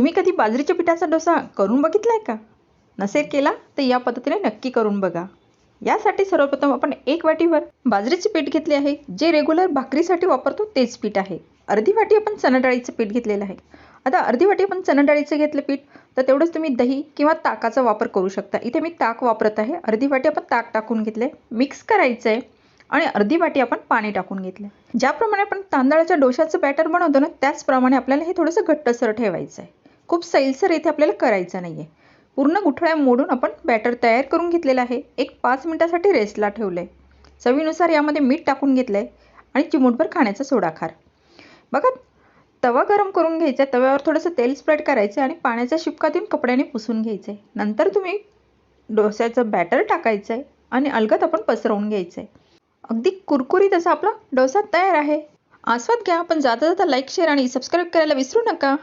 तुम्ही कधी बाजरीच्या पिठाचा डोसा करून बघितला आहे का? नसेल केला तर या पद्धतीने नक्की करून बघा. यासाठी सर्वप्रथम आपण एक वाटीवर बाजरीचे पीठ घेतले आहे. जे रेग्युलर भाकरीसाठी वापरतो तेच पीठ आहे. अर्धी वाटी आपण चणाडाळीचं पीठ घेतलेलं आहे. आता अर्धी वाटी आपण चणाडाळीचं घेतलं पीठ तर तेवढंच तुम्ही दही किंवा ताकाचा वापर करू शकता. इथे मी ताक वापरत आहे. अर्धी वाटी आपण ताक टाकून घेतले मिक्स करायचं आहे आणि अर्धी वाटी आपण पाणी टाकून घेतलं ज्याप्रमाणे आपण तांदळाच्या डोशाचं बॅटर बनवतो ना त्याचप्रमाणे आपल्याला हे थोडंसं घट्टसर ठेवायचं आहे खूप सैलसर येथे आपल्याला करायचं नाही आहे पूर्ण गुठळ्या मोडून आपण बॅटर तयार करून घेतलेलं आहे. एक पाच मिनटासाठी रेस्टला ठेवलं आहे चवीनुसार यामध्ये मीठ टाकून घेतलं आहे आणि चिमूटभर खाण्याचा सोडा खार बघा तवा गरम करून घ्यायचा आहे तव्यावर थोडंसं तेल स्प्रेड करायचं आहे आणि पाण्याचा शिपका देऊन कपड्याने पुसून घ्यायचं आहे नंतर तुम्ही डोस्याचं बॅटर टाकायचं आहे आणि अलगद आपण पसरवून घ्यायचं आहे अगदी कुरकुरीत असा आपला डोसा तयार आहे. आस्वाद घ्या पण जाता जाता लाईक शेअर आणि सबस्क्राईब करायला विसरू नका.